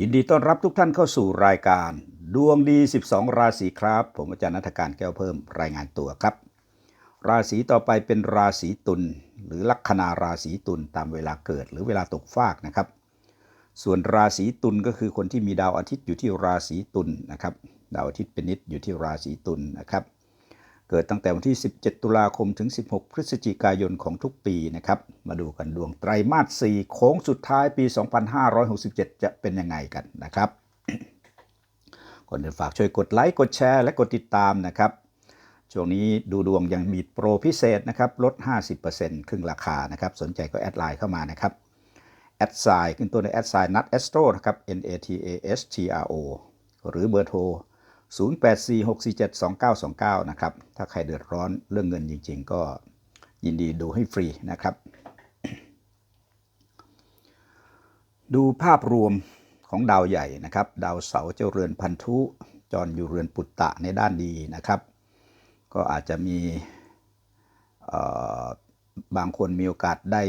ยินดีต้อนรับทุกท่านเข้าสู่รายการ ดวงดี 12 ราศีครับ ผมอาจารย์นัฐการแก้วเพิ่มรายงานตัวครับ ราศีต่อไปเป็นราศีตุลหรือลัคนาราศีตุลตามเวลาเกิดหรือเวลาตกฟากนะครับ ส่วนราศีตุลก็คือคนที่มีดาวอาทิตย์อยู่ที่ราศีตุลนะครับ ดาวอาทิตย์เป็นนิดอยู่ที่ราศีตุลนะครับ เกิดตั้งแต่วันที่ 17 ตุลาคมถึง 16 พฤศจิกายนของทุกปีนะครับ มาดูกันดวงไตรมาส 4 โค้งสุดท้ายปี 2567 จะเป็นยังไงกันนะครับก่อนอื่นฝากช่วยกดไลค์ กดแชร์ และกดติดตามนะครับ ช่วงนี้ดูดวงยังมีโปรพิเศษนะครับ ลด 50%ครึ่งราคานะครับ สนใจก็แอดไลน์เข้ามานะครับ แอดไซน์ขึ้นตัวในแอดไซน์นัดแอสโตรนะครับ N A T A S T R O หรือเบอร์โทร 0846472929 นะครับ ถ้าใครเดือดร้อนเรื่องเงินจริง ๆ ก็ยินดีดูให้ฟรีนะครับ ดูภาพรวมของดาวใหญ่นะครับ ดาวเสาร์เจ้าเรือนพันธุจรอยู่เรือนปุตตะในด้านดีนะครับ ก็อาจจะมีบางคนมีโอกาสได้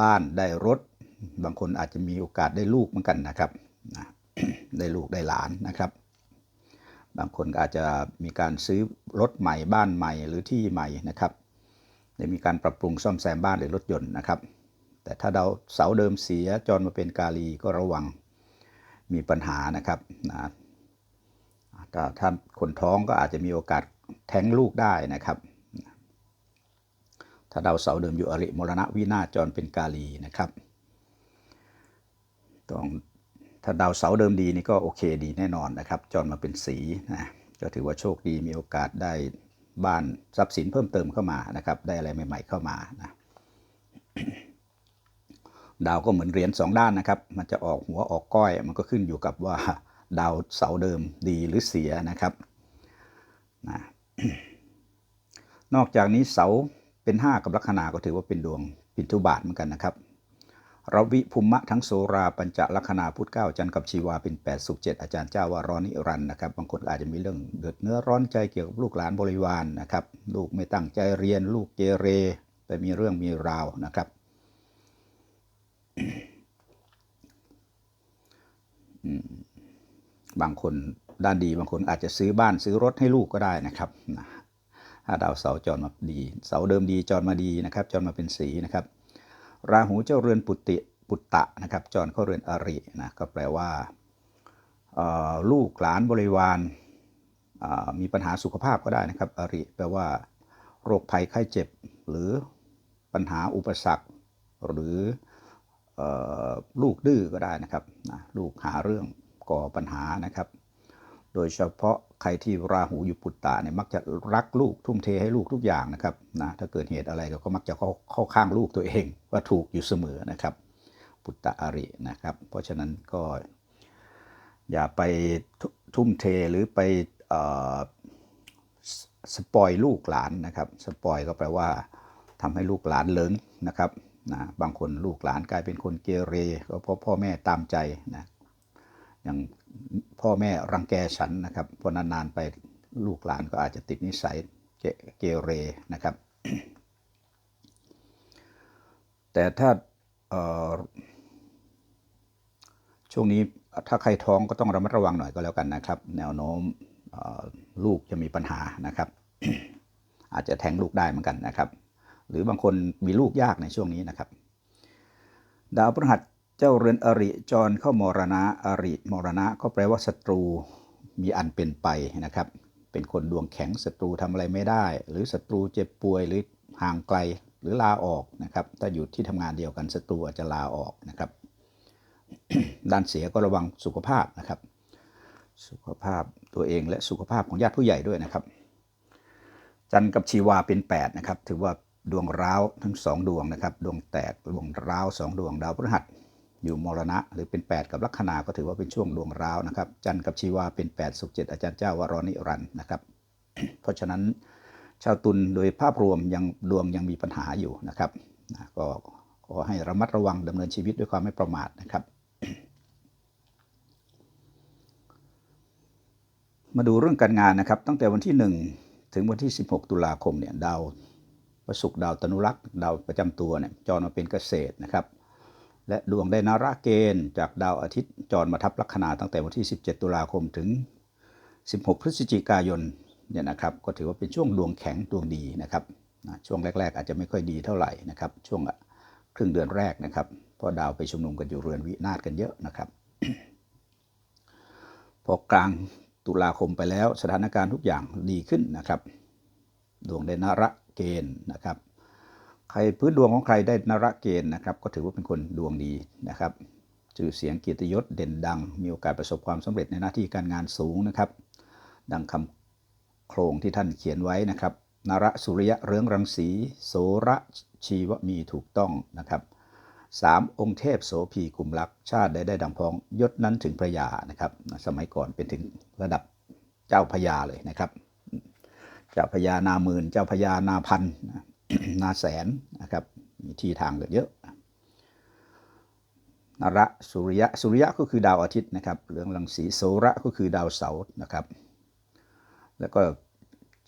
บ้านได้รถ บางคนอาจจะมีโอกาสได้ลูกเหมือนกันนะครับ ได้ลูกได้หลานนะครับ บางคนก็อาจจะมีการซื้อรถใหม่บ้านใหม่หรือที่ใหม่นะครับได้มีการปรับปรุงซ่อมแซมบ้านหรือรถยนต์นะครับ แต่ถ้าดาวเสาเดิมเสียจรมาเป็นกาลีก็ระวังมีปัญหานะครับนะถ้าถ้านคนท้องก็อาจจะมีโอกาสแท้งลูกได้นะครับ ถ้าดาวเสาเดิมอยู่อริมรณะวินาจรเป็นกาลีนะครับ ต้อง ถ้าดาวเสาเดิมดีนี่ก็โอเคดีแน่นอนนะครับจรมาเป็นสีนะก็ถือว่าโชคดีมีโอกาสได้บ้านทรัพย์สินเพิ่มเติมเข้ามานะครับได้อะไรใหม่ ๆเข้ามานะดาวก็เหมือนเหรียญสองด้านนะครับ มันจะออกหัวออกก้อย มันก็ขึ้นอยู่กับว่าดาวเสาเดิมดีหรือเสียนะครับนะนอกจากนี้เสาเป็น 5 กับลัคนาก็ถือว่าเป็นดวงปินทุบาทเหมือนกันนะครับ รวิภูมะทั้งโสราปัญจลัคนาพุทธเก้าจันทร์กับชีวาเป็น8สุขเจ็ดอาจารย์เจ้าว่าร้อนนิรันด์นะครับบางคนอาจจะมีเรื่องเดือดเนื้อร้อนใจเกี่ยวกับลูกหลานบริวารนนะครับลูกไม่ตั้งใจเรียนลูกเกเรไปมีเรื่องมีราวนะครับบางคนด้านดีบางคนอาจจะซื้อบ้านซื้อรถให้ลูกก็ได้นะครับถ้าดาวเสาจรมาดี เสาเดิมดีจรมาดีนะครับ จรมาเป็นสีนะครับ ราหูเจ้าเรือนปุตติปุตตะนะครับจรเข้าเรือนอรินะก็แปลว่าลูกหลานบริวารมีปัญหาสุขภาพก็ได้นะครับอริแปลว่า โรคภัยไข้เจ็บ หรือปัญหาอุปสรรค หรือออลูกดื้อก็ได้นะครับนะลูกหาเรื่องก่อปัญหานะครับ โดยเฉพาะใครที่ราหูอยู่ปุตตะเนี่ยมักจะรักลูกทุ่มเทให้ลูกทุกอย่างนะครับนะถ้าเกิดเหตุอะไรก็มักจะเข้าเข้าข้างลูกตัวเองว่าถูกอยู่เสมอนะครับ ปุตตะอรินะครับ เพราะฉะนั้นก็ อย่าไปทุทุ่มเทหรือไปอสปอยลูกหลานนะครับสปอยก็แปลว่าทำให้ลูกหลานเลิงนะครับนะบางคนลูกหลานกลายเป็นคนเกเรก็เพราะพ่อแม่ตามใจนะอย่าง พ่อแม่รังแกฉันนะครับพอนานๆไปลูกหลานก็อาจจะติดนิสัยเกเรนะครับ แต่ถ้าช่วงนี้ถ้าใครท้องก็ต้องระมัดระวังหน่อยก็แล้วกันนะครับ แนวโน้มลูกจะมีปัญหานะครับ อาจจะแทงลูกได้เหมือนกันนะครับ หรือบางคนมีลูกยากในช่วงนี้นะครับ ดาวพฤหัส เจ้าเรือนอริจรเข้ามรณะอริมรณะ ก็แปลว่าศัตรูมีอันเป็นไปนะครับ เป็นคนดวงแข็งศัตรูทำอะไรไม่ได้ หรือศัตรูเจ็บป่วยหรือห่างไกลหรือลาออกนะครับ ถ้าอยู่ที่ทำงานเดียวกันศัตรูอาจจะลาออกนะครับ ด้านเสียก็ระวังสุขภาพนะครับ สุขภาพตัวเองและสุขภาพของญาติผู้ใหญ่ด้วยนะครับ จันทร์กับชีวาเป็น8นะครับ ถือว่าดวงร้าวทั้งสองดวงนะครับ ดวงแตกดวงร้าวสองดวงดาวพฤหัส อยู่มรณะ หรือเป็น 8 กับลัคนาก็ถือว่าเป็นช่วงดวงร้าวนะครับ จันทร์กับชีวาเป็น 8 สุขเจ็ดอาจารย์เจ้าวารนิรันด์นะครับ เพราะฉะนั้นชาวตุลโดยภาพรวมยังดวงยังมีปัญหาอยู่นะครับนะก็ขอให้ระมัดระวังดำเนินชีวิตด้วยความไม่ประมาทนะครับ มาดูเรื่องการงานนะครับ ตั้งแต่วันที่ 1 ถึงวันที่ 16 ตุลาคมเนี่ยดาวประสุกดาวตนุรักษ์ดาวประจำตัวเนี่ยจรมาเป็นเกษตรนะครับ และดวงได้นาระเกณฑ์จากดาวอาทิตย์จรมาทับลัคนาตั้งแต่วันที่ 17 ตุลาคมถึง 16 พฤศจิกายนเนี่ยนะครับก็ถือว่าเป็นช่วงดวงแข็งดวงดีนะครับช่วงแรก ๆ อาจจะไม่ค่อยดีเท่าไหร่นะครับช่วงครึ่งเดือนแรกนะครับเพราะดาวไปชุมนุมกันอยู่เรือนวินาศกันเยอะนะครับพอกลางตุลาคมไปแล้วสถานการณ์ทุกอย่างดีขึ้นนะครับ ดวงได้นระเกณฑ์นะครับ ใครพื้นดวงของใครได้นระเกณฑ์นะครับ ก็ถือว่าเป็นคนดวงดีนะครับชื่อเสียงเกียรติยศเด่นดัง มีโอกาสประสบความสำเร็จในหน้าที่การงานสูงนะครับ ดังคำโครงที่ท่านเขียนไว้นะครับนระสุริยะเรืองรังสีโสระชีวมีถูกต้องนะครับสามองค์เทพโสภีกุมลักษ์ชาติได้ได้ดังพ้องยศนั้นถึงพระยานะครับ สมัยก่อนเป็นถึงระดับเจ้าพญาเลยนะครับ เจ้าพญานาหมื่นเจ้าพญานาพันน นาแสนนะครับมีที่ทางกันเยอะนระสุริยะสุริยะก็คือดาวอาทิตย์นะครับเรืองรังสีโสระก็คือดาวเสาร์นะครับ แล้วก็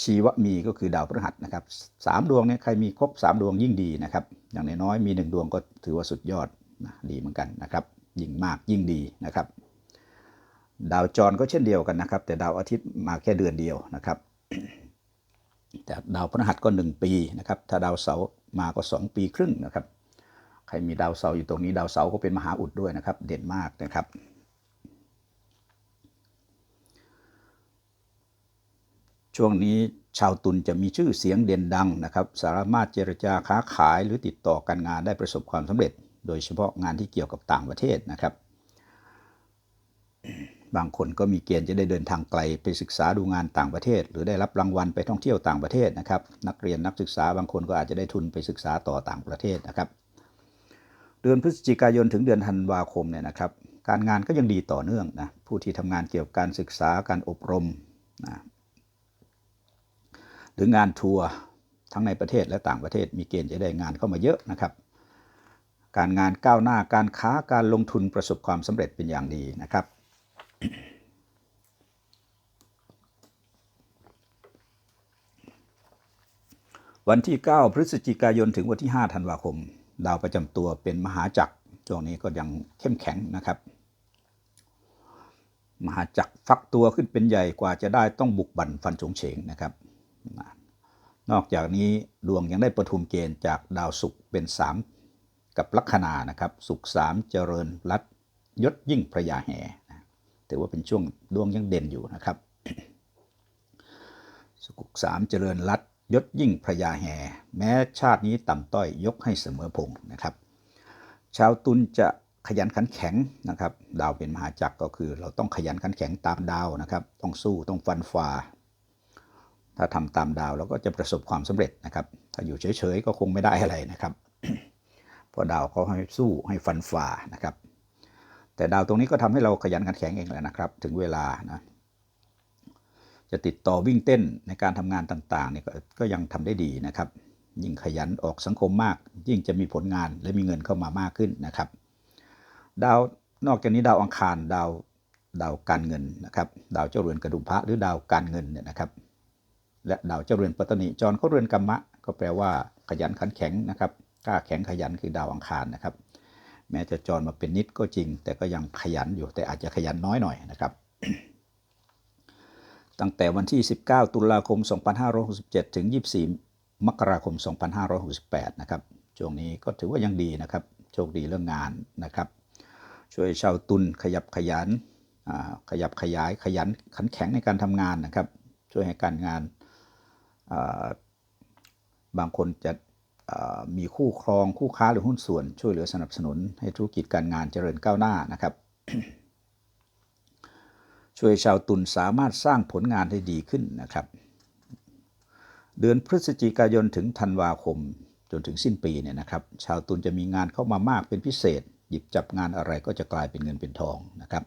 ชีวมีก็คือดาวพฤหัสนะครับสามดวงเนี่ยใครมีครบสามดวงยิ่งดีนะครับ อย่างน้อยๆมีหนึ่งดวงก็ถือว่าสุดยอดนะดีเหมือนกันนะครับ ยิ่งมากยิ่งดีนะครับ ดาวจรก็เช่นเดียวกันนะครับ แต่ดาวอาทิตย์มาแค่เดือนเดียวนะครับ แต่ดาวพฤหัสก็ 1 ปีนะครับ ถ้าดาวเสาร์มาก็ 2 ปีครึ่งนะครับ ใครมีดาวเสาร์อยู่ตรงนี้ดาวเสาร์ก็เป็นมหาอุดด้วยนะครับ เด่นมากนะครับ ช่วงนี้ชาวตุลจะมีชื่อเสียงเด่นดังนะครับ สามารถเจรจาค้าขายหรือติดต่อการงานได้ประสบความสำเร็จ โดยเฉพาะงานที่เกี่ยวกับต่างประเทศนะครับ บางคนก็มีเกณฑ์จะได้เดินทางไกลไปศึกษาดูงานต่างประเทศ หรือได้รับรางวัลไปท่องเที่ยวต่างประเทศนะครับ นักเรียนนักศึกษาบางคนก็อาจจะได้ทุนไปศึกษาต่อต่างประเทศนะครับ เดือนพฤศจิกายนถึงเดือนธันวาคมเนี่ยนะครับ การงานก็ยังดีต่อเนื่องนะผู้ที่ทำงานเกี่ยวกับการศึกษาการอบรมนะหรืองานทัวร์ทั้งในประเทศและต่างประเทศ มีเกณฑ์จะได้งานเข้ามาเยอะนะครับการงานก้าวหน้าการค้าการลงทุนประสบความสำเร็จเป็นอย่างดีนะครับ วันที่ 9 พฤศจิกายนถึงวันที่ 5 ธันวาคม ดาวประจำตัวเป็นมหาจักรช่วงนี้ก็ยังเข้มแข็งนะครับ มหาจักรฟักตัวขึ้นเป็นใหญ่กว่าจะได้ต้องบุกบั่นฟันฉงเฉงนะครับ นอกจากนี้ดวงยังได้ประทุมเกณฑ์จากดาวศุกร์เป็น 3 กับลัคนานะครับศุกร์สามเจริญรัตยศยิ่งพระยาแห่ ถือว่าเป็นช่วงดวงยังเด่นอยู่นะครับ สุกสามเจริญรัตยศยิ่งพระยาแห่แม้ชาตินี้ต่ำต้อยยกให้เสมอพงนะครับ ชาวตุลจะขยันขันแข็งนะครับ ดาวเป็นมหาจักรก็คือ เราต้องขยันขันแข็งตามดาวนะครับ ต้องสู้ต้องฟันฝ่า ถ้าทำตามดาวเราก็จะประสบความสำเร็จนะครับ ถ้าอยู่เฉยๆก็คงไม่ได้อะไรนะครับ เพราะดาวเขาให้สู้ให้ฟันฝ่านะครับ แต่ดาวตรงนี้ก็ทำให้เราขยันขันแข็งเองแหละนะครับ ถึงเวลานะจะติดต่อวิ่งเต้นในการทำงานต่างๆเนี่ยกก็ยังทำได้ดีนะครับ ยิ่งขยันออกสังคมมาก ยิ่งจะมีผลงานและมีเงินเข้ามามากขึ้นนะครับ ดาวนอกจากนี้ดาวอังคารดาวดาวการเงินนะครับดาวเจ้าเรือนกระดุมพระหรือดาวการเงินเนี่ยนะครับ และดาวเจ้าเรือนปัตตนิจรเขาเรือนกรรมะ ก็แปลว่าขยันขันแข็งนะครับกล้าแข็งขยันคือดาวอังคารนะครับ แม้จะจรมาเป็นนิดก็จริง แต่ก็ยังขยันอยู่แต่อาจจะขยันน้อยหน่อยนะครับ ตั้งแต่วันที่ 19 ตุลาคม 2567 ถึง 24 มกราคม 2568 นะครับช่วงนี้ก็ถือว่ายังดีนะครับ โชคดีเรื่องงานนะครับ ช่วยชาวตุลขยับขยันขยับขยายขยันขันแข็งในการทำงานนะครับ ช่วยให้การงานบางคนจะ มีคู่ครองคู่ค้าหรือหุ้นส่วน ช่วยเหลือสนับสนุนให้ธุรกิจการงานเจริญก้าวหน้านะครับ ช่วยชาวตุลสามารถสร้างผลงานได้ดีขึ้นนะครับ เดือนพฤศจิกายนถึงธันวาคมจนถึงสิ้นปีเนี่ยนะครับ ชาวตุลจะมีงานเข้ามามากเป็นพิเศษ หยิบจับงานอะไรก็จะกลายเป็นเงินเป็นทองนะครับ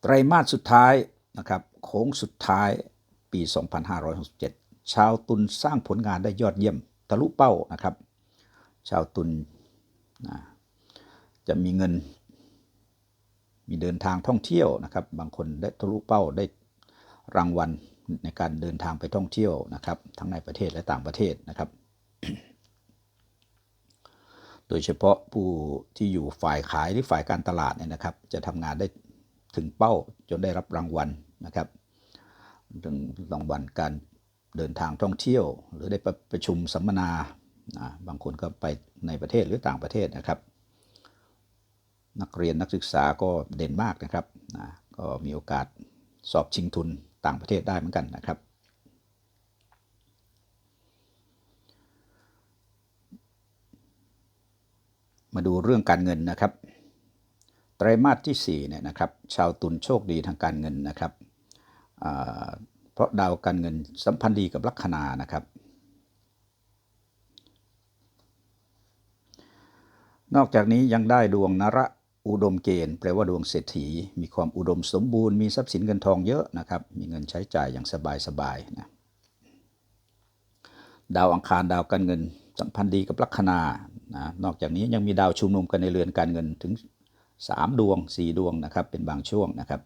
ไตรมาสสุดท้ายนะครับโค้งสุดท้ายปี 2567 ชาวตุลสร้างผลงานได้ยอดเยี่ยมทะลุเป้านะครับ ชาวตุลนะจะมีเงิน มีเดินทางท่องเที่ยวนะครับ บางคนได้ทะลุเป้าได้รางวัลในการเดินทางไปท่องเที่ยวนะครับ ทั้งในประเทศและต่างประเทศนะครับ โดยเฉพาะผู้ที่อยู่ฝ่ายขายหรือฝ่ายการตลาดเนี่ยนะครับ จะทำงานได้ถึงเป้าจนได้รับรางวัลนะครับถึงรางวัลการ เดินทางท่องเที่ยว หรือได้ประประชุมสัมมนานะบางคนก็ไปในประเทศหรือต่างประเทศนะครับ นักเรียนนักศึกษาก็เด่นมากนะครับนะก็มีโอกาสสอบชิงทุนต่างประเทศได้เหมือนกันนะครับ มาดูเรื่องการเงินนะครับไตรมาสที่4เนี่ยนะครับชาวตุลโชคดีทางการเงินนะครับอ่า เพราะดาวการเงินสัมพันธ์ดีกับลัคนานะครับ นอกจากนี้ยังได้ดวงนระอุดมเกณฑ์แปลว่าดวงเศรษฐี มีความอุดมสมบูรณ์มีทรัพย์สินเงินทองเยอะนะครับ มีเงินใช้จ่ายอย่างสบายๆนะดาวอังคารดาวการเงิน สัมพันธ์ดีกับลัคนานะนอกจากนี้ยังมีดาวชุมนุมกันในเรือนการเงินถึง 3 ดวง 4 ดวงนะครับ เป็นบางช่วงนะครับ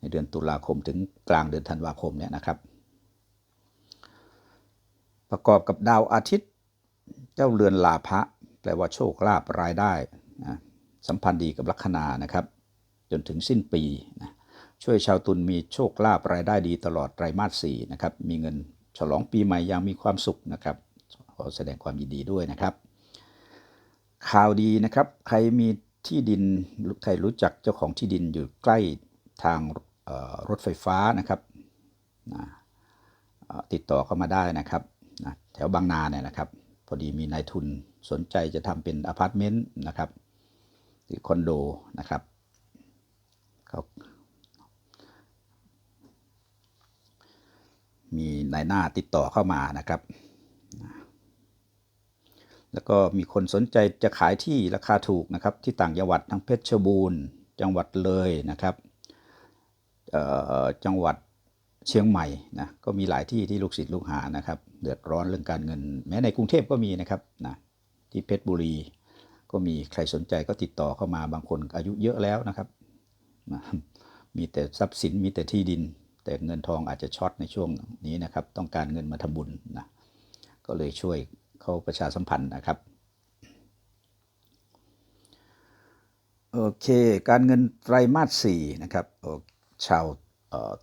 ในเดือนตุลาคมถึงกลางเดือนธันวาคมเนี่ยนะครับ ประกอบกับดาวอาทิตย์เจ้าเรือนลาภะแปลว่าโชคลาภรายได้นะสัมพันธ์ดีกับลัคนานะครับ จนถึงสิ้นปีนะช่วยชาวตุลมีโชคลาภรายได้ดีตลอดไตรมาส4นะครับ มีเงินฉลองปีใหม่อย่างมีความสุขนะครับ ขอแสดงความยินดีด้วยนะครับ ข่าวดีนะครับ ใครมีที่ดินใครรู้จักเจ้าของที่ดินอยู่ใกล้ทาง รถไฟฟ้านะครับนะติดต่อเข้ามาได้นะครับนะแถวบางนาเนี่ยนะครับ พอดีมีนายทุนสนใจจะทำเป็นอพาร์ตเมนต์นะครับหรือคอนโดนะครับเขามีนายหน้าติดต่อเข้ามานะครับ แล้วก็มีคนสนใจจะขายที่ราคาถูกนะครับ ที่ต่างจังหวัดทั้งเพชรบูรณ์ จังหวัดเลยนะครับ จังหวัดเชียงใหม่นะก็มีหลายที่ที่ลูกศิษย์ลูกหานะครับเดือดร้อนเรื่องการเงิน แม้ในกรุงเทพก็มีนะครับนะที่เพชรบุรี ก็มีใครสนใจก็ติดต่อเข้ามาบางคนอายุเยอะแล้วนะครับนะมีแต่ทรัพย์สินมีแต่ที่ดิน แต่เงินทองอาจจะช็อตในช่วงนี้นะครับ ต้องการเงินมาทำบุญนะก็เลยช่วยเขาประชาสัมพันธ์นะครับโอเค การเงินไตรมาสสี่นะครับโอ้ ชาว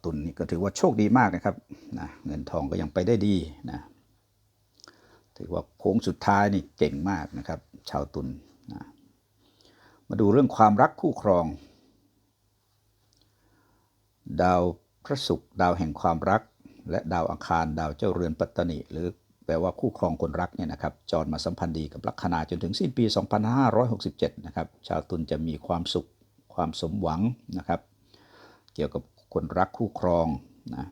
ตุลนี่ก็ถือว่าโชคดีมากนะครับนะเงินทองก็ยังไปได้ดีนะถือว่าโค้งสุดท้ายนี่เก่งมากนะครับ ชาวตุลนะมาดูเรื่องความรักคู่ครอง ดาวพระศุกร์ดาวแห่งความรัก และดาวอังคารดาวเจ้าเรือนปัตตนิหรือแปลว่าคู่ครองคนรักเนี่ยนะครับจรมาสัมพันธ์ดีกับลัคนาจนถึงสิ้นปี 2567 นะครับ ชาวตุลจะมีความสุขความสมหวังนะครับ เกี่ยวกับคนรักคู่ครองนะ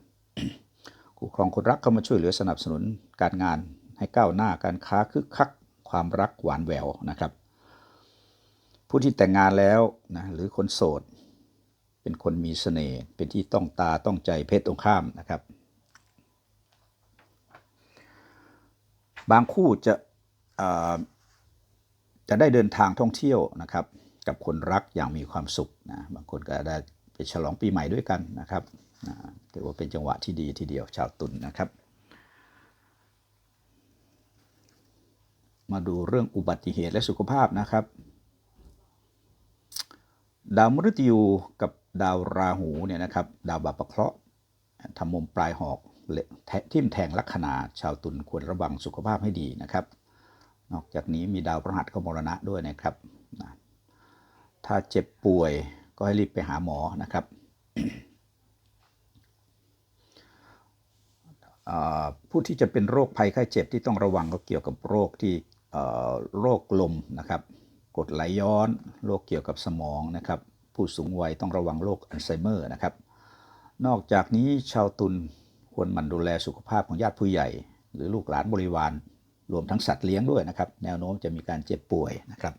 คู่ครองคนรักเข้ามาช่วยเหลือสนับสนุนการงานให้ก้าวหน้าการค้าคึกคักความรักหวานแหววนะครับ ผู้ที่แต่งงานแล้วนะหรือคนโสด เป็นคนมีเสน่ห์เป็นที่ต้องตาต้องใจเพศตรงข้ามนะครับ บางคู่จะจะได้เดินทางท่องเที่ยวนะครับ กับคนรักอย่างมีความสุขนะบางคนก็ได้ ไปฉลองปีใหม่ด้วยกันนะครับถือว่าเป็นจังหวะที่ดีทีเดียวชาวตุลนนะครับ มาดูเรื่องอุบัติเหตุและสุขภาพนะครับ ดาวมฤตยูกับดาวราหูเนี่ยนะครับ ดาวบาปะเคราะห์ทำมุมปลายหอกทิ่มแทงลัคนาชาวตุลควรระวังสุขภาพให้ดีนะครับ นอกจากนี้มีดาวพฤหัสก็มรณะด้วยนะครับ ถ้าเจ็บป่วย ก็ให้รีบไปหาหมอนะครับผู้ที่จะเป็นโรคภัยไข้เจ็บที่ต้องระวังก็เกี่ยวกับโรคที่โรคลมนะครับกดไหลย้อนโรคเกี่ยวกับสมองนะครับ ผู้สูงวัยต้องระวังโรคอัลไซเมอร์นะครับ นอกจากนี้ชาวตุลควรหมั่นดูแลสุขภาพของญาติผู้ใหญ่ หรือลูกหลานบริวารรวมทั้งสัตว์เลี้ยงด้วยนะครับ แนวโน้มจะมีการเจ็บป่วยนะครับ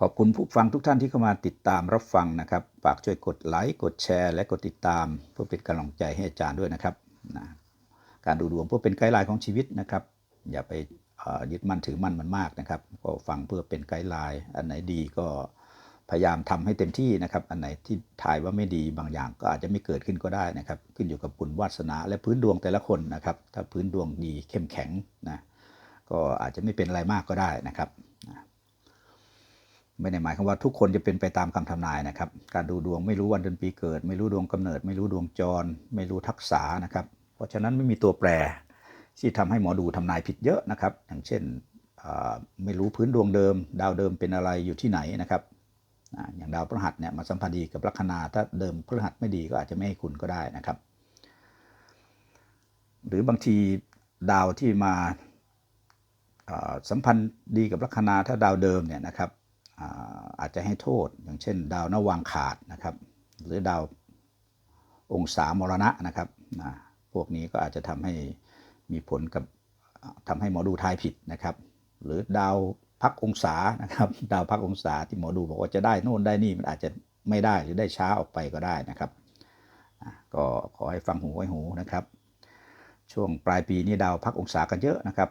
ขอบคุณผู้ฟังทุกท่านที่เข้ามาติดตามรับฟังนะครับ ฝากช่วยกดไลค์กดแชร์ และกดติดตาม เพื่อเป็นกำลังใจให้อาจารย์ด้วยนะครับนะการดูดวงเพื่อเป็นไกด์ไลน์ของชีวิตนะครับ อย่าไปยึดมั่นถือมั่นมันมากนะครับ ก็ฟังเพื่อเป็นไกด์ไลน์อันไหนดีก็พยายามทำให้เต็มที่นะครับ อันไหนที่ถ่ายว่าไม่ดีบางอย่างก็อาจจะไม่เกิดขึ้นก็ได้นะครับ ขึ้นอยู่กับบุญวาสนาและพื้นดวงแต่ละคนนะครับ ถ้าพื้นดวงดีเข้มแข็งนะก็อาจจะไม่เป็นอะไรมากก็ได้นะครับ ไม่ได้หมายความว่าทุกคนจะเป็นไปตามคำทำนายนะครับ การดูดวงไม่รู้วันเดือนปีเกิด ไม่รู้ดวงกำเนิด ไม่รู้ดวงจร ไม่รู้ทักษะนะครับ เพราะฉะนั้นไม่มีตัวแปร ที่ทำให้หมอดูทำนายผิดเยอะนะครับ อย่างเช่นไม่รู้พื้นดวงเดิม ดาวเดิมเป็นอะไรอยู่ที่ไหนนะครับอย่างดาวพฤหัสเนี่ยมาสัมพันธ์ดีกับลัคนาถ้าเดิมพฤหัสไม่ดีก็อาจจะไม่ให้คุณก็ได้นะครับ หรือบางทีดาวที่มาอ่าสัมพันธ์ดีกับลัคนาถ้าดาวเดิมเนี่ยนะครับ อาจจะให้โทษ อย่างเช่น ดาวนวางขาดนะครับ หรือดาวองศามรณะนะครับนะพวกนี้ก็อาจจะทำให้มีผลกับอ่าทำให้หมอดูทายผิดนะครับ หรือดาวพักองศานะครับ ดาวพักองศาที่หมอดูบอกว่าจะได้โน่นได้นี่มันอาจจะไม่ได้หรือได้ช้าออกไปก็ได้นะครับอะก็ขอให้ฟังหูไว้หูนะครับ ช่วงปลายปีนี้ดาวพักองศากันเยอะนะครับ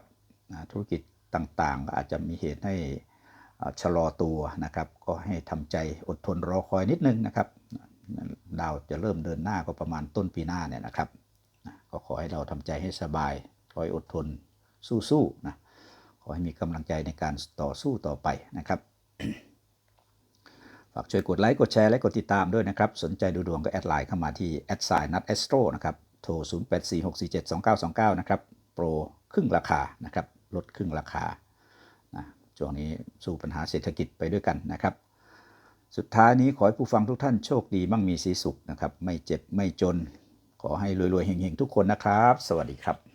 ธุรกิจต่างๆก็อาจจะมีเหตุให้ ชะลอตัวนะครับ ก็ให้ทำใจอดทนรอคอยนิดนึงนะครับ ดาวจะเริ่มเดินหน้าก็ประมาณต้นปีหน้าเนี่ยนะครับ ก็ขอให้เราทำใจให้สบายคอยอดทนสู้ๆนะขอให้มีกำลังใจในการต่อสู้ต่อไปนะครับฝากช่วยกดไลค์ กดแชร์ และกดติดตามด้วยนะครับ สนใจดูดวงก็แอดไลน์เข้ามาที่แอดไซน์นัดแอสโตรนะครับ โทร 0846472929 นะครับ โปรครึ่งราคานะครับ ลดครึ่งราคานะ ช่วงนี้สู้ปัญหาเศรษฐกิจไปด้วยกันนะครับ สุดท้ายนี้ขอให้ผู้ฟังทุกท่านโชคดีมั่งมีสีสุขนะครับ ไม่เจ็บไม่จน ขอให้รวยๆเฮงๆทุกคนนะครับ สวัสดีครับ